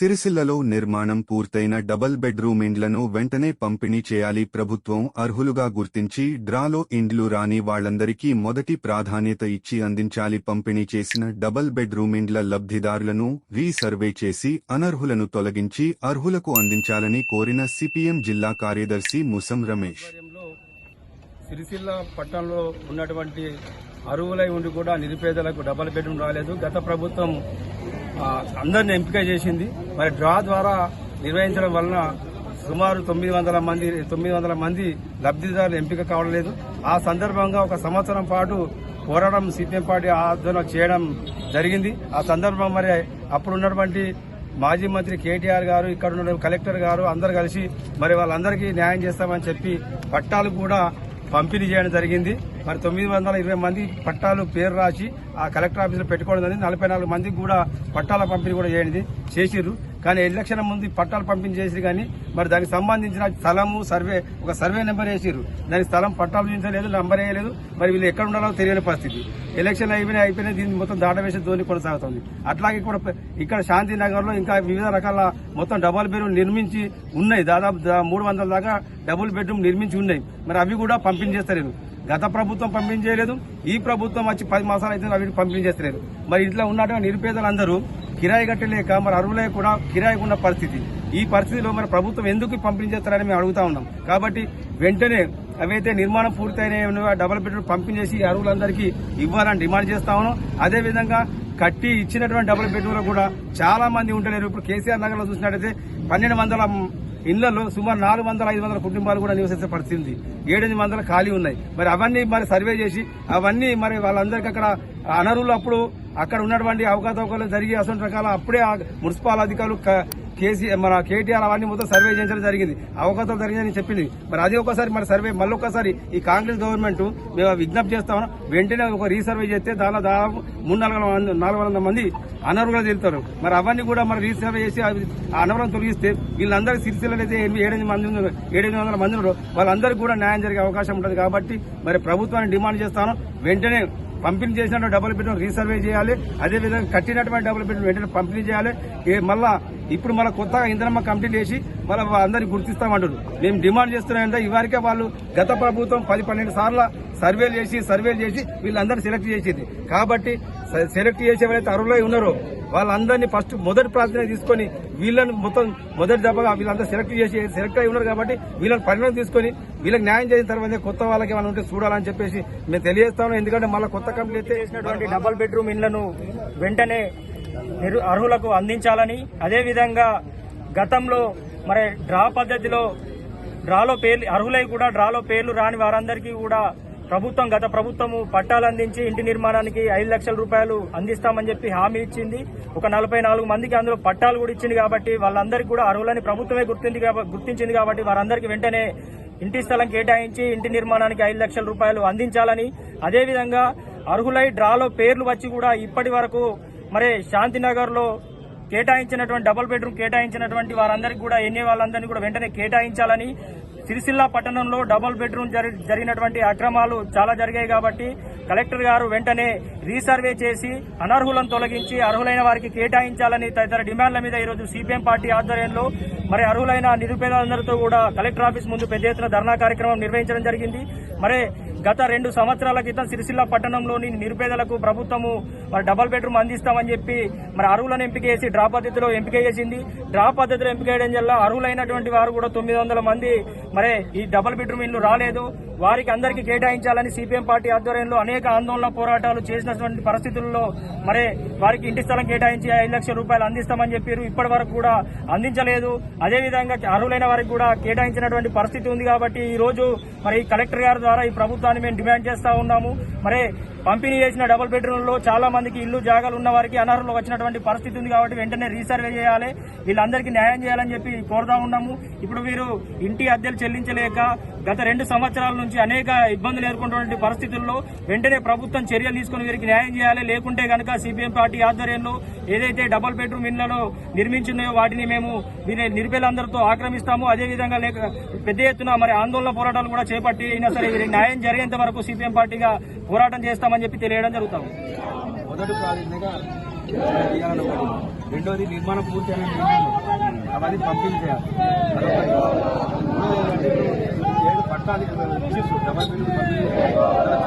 సిరిసిల్లలో నిర్మాణం పూర్తయిన డబల్ బెడ్రూమ్ ఇండ్లను వెంటనే పంపిణీ చేయాలి. ప్రభుత్వం అర్హులుగా గుర్తించి డ్రాలో ఇండ్లు రాని వాళ్ళందరికీ మొదటి ప్రాధాన్యత ఇచ్చి అందించాలి. పంపిణీ చేసిన డబల్ బెడ్రూమ్ ఇండ్ల లబ్ధిదారులను రీసర్వే చేసి అనర్హులను తొలగించి అర్హులకు అందించాలని కోరిన సిపిఎం జిల్లా కార్యదర్శి ముసం రమేష్. సిరిసిల్ల పట్టణంలో ఉన్నటువంటి అరువులై ఉండి కూడా నిరుపేదలకు డబల్ బెడ్రూమ్ రాలేదు. గత ప్రభుత్వం అందరిని ఎంపిక చేసింది. మరి డ్రా ద్వారా నిర్వహించడం వలన సుమారు తొమ్మిది వందల మంది తొమ్మిది వందల మంది లబ్ధిదారులు ఎంపిక కావడం లేదు ఆ సందర్భంగా ఒక సంవత్సరం పాటు పోరాటం సిపిఎం పార్టీ ఆధ్వర్యంలో చేయడం జరిగింది. ఆ సందర్భం మరి అప్పుడు ఉన్నటువంటి మాజీ మంత్రి కేటీఆర్ గారు ఇక్కడ ఉన్న కలెక్టర్ గారు అందరు కలిసి మరి వాళ్ళందరికీ న్యాయం చేస్తామని చెప్పి పట్టాలు కూడా పంపిణీ చేయడం జరిగింది. మరి తొమ్మిది వందల ఇరవై మంది పట్టాలు పేరు రాసి ఆ కలెక్టర్ ఆఫీసులో పెట్టుకోవడం జరిగింది. నలభై నాలుగు మందికి కూడా పట్టాల పంపిణీ కూడా చేయండి చేసిర్రు. కానీ ఎలక్షన్ ముందు పట్టాలు పంపిణీ కానీ మరి దానికి సంబంధించిన స్థలము సర్వే ఒక సర్వే నెంబర్ వేసారు దానికి స్థలం పట్టాలు చూపించలేదు నంబర్ వేయలేదు. మరి వీళ్ళు ఎక్కడ ఉండాలో తెలియని పరిస్థితి. ఎలక్షన్ అయిపోయినా అయిపోయినాయి దీన్ని మొత్తం దాటవేసే ధోని కొనసాగుతుంది. అట్లాగే కూడా ఇక్కడ శాంతినగర్లో ఇంకా వివిధ రకాల మొత్తం డబుల్ బెడ్రూమ్ నిర్మించి ఉన్నాయి. దాదాపు మూడు వందల దాకా డబుల్ బెడ్రూమ్ నిర్మించి ఉన్నాయి. మరి అవి కూడా పంపించేస్తలేరు గత ప్రభుత్వం పంపిణీ చేయలేదు ఈ ప్రభుత్వం వచ్చి పది మాసాలు అయితే అవి పంపిణీ చేస్తలేరు మరి ఇట్లా ఉన్నట్టుగా నిరుపేదలందరూ కిరాయి కట్టలేక మరి అరువులే కూడా కిరాయికి ఉన్న పరిస్థితి. ఈ పరిస్థితిలో మరి ప్రభుత్వం ఎందుకు పంపిణీ చేస్తారని మేము అడుగుతా ఉన్నాం. కాబట్టి వెంటనే అవైతే నిర్మాణం పూర్తయిన డబుల్ బెడ్రూమ్ పంపిణీ చేసి అరువులందరికీ ఇవ్వాలని డిమాండ్ చేస్తా ఉన్నాం. అదేవిధంగా కట్టి ఇచ్చినటువంటి డబుల్ బెడ్రూమ్ కూడా చాలా మంది ఉండలేరు. ఇప్పుడు కేసీఆర్ నగర్లో చూసినట్టయితే పన్నెండు వందల ఇళ్ళలో సుమారు నాలుగు వందల ఐదు వందల కుటుంబాలు కూడా నివసించే పరిస్థితి ఉంది. ఏడెనిమిది వందల ఖాళీ ఉన్నాయి. మరి అవన్నీ మరి సర్వే చేసి అవన్నీ మరి వాళ్ళందరికీ అక్కడ అనరులు అప్పుడు అక్కడ ఉన్నటువంటి అవకాశం జరిగి అసలు రకాల అప్పుడే మున్సిపల్ అధికారులు కేసీఆర్ కేసీ మన కేటీఆర్ అవన్నీ మొత్తం సర్వే చేయించడం జరిగింది. అవకాశం జరిగిందని చెప్పింది. మరి అది ఒకసారి మరి సర్వే మళ్ళీ ఒకసారి ఈ కాంగ్రెస్ గవర్నమెంట్ మేము విజ్ఞప్తి చేస్తాము వెంటనే ఒక రీసర్వే చేస్తే దానిలో దాదాపు మూడు నాలుగు వందల నాలుగు వందల మంది అనర్హులుగా తెలుతారు మరి అవన్నీ కూడా మరి రీసర్వే చేసి అవి ఆ అనవరం తొలగిస్తే వీళ్ళందరూ సిరిసిల్లలు అయితే ఎనిమిది ఏడెనిమిది మంది ఏడెనిమిది వందల మంది ఉన్నారు. వాళ్ళందరికీ కూడా న్యాయం జరిగే అవకాశం ఉంటుంది కాబట్టి మరి ప్రభుత్వాన్ని డిమాండ్ చేస్తాను. వెంటనే పంపిణీ చేసిన డబుల్ బెడ్రూమ్ రీసర్వే చేయాలి. అదేవిధంగా కట్టినటువంటి డబుల్ బెడ్రూమ్ వెంటనే పంపిణీ చేయాలి. మళ్ళా ఇప్పుడు మళ్ళీ కొత్తగా ఇంద్రమ్మ కమిటీ చేసి మళ్ళీ అందరినీ గుర్తిస్తామంటారు మేము డిమాండ్ చేస్తున్నాం ఇవారికే వాళ్ళు గత ప్రభుత్వం పది పన్నెండు సార్లు సర్వేలు చేసి సర్వేలు చేసి వీళ్ళందరూ సెలెక్ట్ చేసింది. కాబట్టి సెలెక్ట్ చేసే ఎవరైతే అర్హులై ఉన్నారో. వాళ్ళందరినీ ఫస్ట్ మొదటి ప్రాధాన్యత తీసుకొని వీళ్ళని మొత్తం మొదటి దెబ్బగా వీళ్ళందరూ సెలెక్ట్ చేసి సెలెక్ట్ అయి ఉన్నారు కాబట్టి వీళ్ళని పరిణామం తీసుకొని వీళ్ళకి న్యాయం చేసిన తర్వాత కొత్త వాళ్ళకి ఏమైనా ఉంటే చూడాలని చెప్పేసి మేము తెలియజేస్తాము ఎందుకంటే మళ్ళీ కొత్త కంపెనీ అయితే చేసినటువంటి డబల్ బెడ్రూమ్ ఇళ్ళను వెంటనే అర్హులకు అందించాలని అదేవిధంగా గతంలో మరి డ్రా పద్ధతిలో డ్రాలో పేర్లు అర్హులై కూడా డ్రాలో పేర్లు రాని వారందరికీ కూడా ప్రభుత్వం గత ప్రభుత్వము పట్టాలు అందించి ఇంటి నిర్మాణానికి ఐదు లక్షల రూపాయలు అందిస్తామని చెప్పి హామీ ఇచ్చింది. ఒక నలభై నాలుగు మందికి అందులో పట్టాలు కూడా ఇచ్చింది కాబట్టి వాళ్ళందరికీ కూడా అర్హులని ప్రభుత్వమే గుర్తింది గుర్తించింది కాబట్టి వారందరికీ వెంటనే ఇంటి స్థలం కేటాయించి ఇంటి నిర్మాణానికి ఐదు లక్షల రూపాయలు అందించాలని. అదేవిధంగా అర్హులై డ్రాలో పేర్లు వచ్చి కూడా ఇప్పటి వరకు మరి శాంతినగర్లో కేటాయించినటువంటి డబుల్ బెడ్రూమ్ కేటాయించినటువంటి వారందరికీ కూడా ఎన్ని వాళ్ళందరినీ కూడా వెంటనే కేటాయించాలని సిరిసిల్ల పట్టణంలో డబుల్ బెడ్రూమ్ జరి- జరిగినటువంటి అక్రమాలు చాలా జరిగాయి కాబట్టి కలెక్టర్ గారు వెంటనే రీసర్వే చేసి అనర్హులను తొలగించి అర్హులైన వారికి కేటాయించాలని తదితర డిమాండ్ల మీద ఈరోజు సిపిఎం పార్టీ ఆధ్వర్యంలో మరి అర్హులైన నిరుపేదలందరితో కూడా కలెక్టర్ ఆఫీస్ ముందు పెద్ద ఎత్తున ధర్నా కార్యక్రమం నిర్వహించడం జరిగింది. మరి గత రెండు సంవత్సరాల క్రితం సిరిసిల్ల పట్టణంలోని నిరుపేదలకు ప్రభుత్వము మరి డబల్ బెడ్రూమ్ అందిస్తామని చెప్పి మరి అరువులను ఎంపిక చేసి డ్రా పద్ధతిలో ఎంపిక చేసింది. డ్రా పద్ధతిలో ఎంపిక చేయడం వల్ల అరువులైనటువంటి వారు కూడా తొమ్మిది వందల మంది మరి ఈ డబల్ బెడ్రూమ్ ఇల్లు రాలేదు. వారికి అందరికీ కేటాయించాలని సిపిఎం పార్టీ ఆధ్వర్యంలో అనేక ఆందోళన పోరాటాలు చేసినటువంటి పరిస్థితుల్లో మరి వారికి ఇంటి స్థలం కేటాయించి ఐదు లక్షల రూపాయలు అందిస్తామని చెప్పారు. ఇప్పటి వరకు కూడా అందించలేదు. అదేవిధంగా అర్హులైన వారికి కూడా కేటాయించినటువంటి పరిస్థితి ఉంది కాబట్టి ఈ రోజు మరి కలెక్టర్ గారి ద్వారా ఈ ప్రభుత్వాన్ని మేము డిమాండ్ చేస్తూ ఉన్నాము. మరి పంపిణీ చేసిన డబుల్ బెడ్రూమ్లో చాలా మందికి ఇల్లు జాగాలు ఉన్న వారికి అనర్హులు వచ్చినటువంటి పరిస్థితి ఉంది కాబట్టి వెంటనే రీసర్వే చేయాలి. వీళ్ళందరికీ న్యాయం చేయాలని చెప్పి కోరుతా ఉన్నాము. ఇప్పుడు వీరు ఇంటి అద్దెలు చెల్లించలేక గత రెండు సంవత్సరాల నుంచి అనేక ఇబ్బందులు ఎదుర్కొంటున్న పరిస్థితుల్లో వెంటనే ప్రభుత్వం చర్యలు తీసుకుని వీరికి న్యాయం చేయాలి. లేకుంటే కనుక సిపిఎం పార్టీ ఆధ్వర్యంలో ఏదైతే డబుల్ బెడ్రూమ్ ఇళ్ళలో నిర్మించున్నాయో వాటిని మేము వీరి నిరుపేదలందరితో ఆక్రమిస్తాము. అదేవిధంగా లేక పెద్ద ఎత్తున మరి ఆందోళన పోరాటాలు కూడా చేపట్టి అయినా సరే వీరికి న్యాయం జరిగేంత వరకు సిపిఎం పార్టీగా పోరాటం చేస్తామని చెప్పి తెలియడం జరుగుతాం. మొదటి రెండోది నిర్మాణం అవన్నీ పంపిణీ చేయాలి అదొకటి. మూడోది ఏంటంటే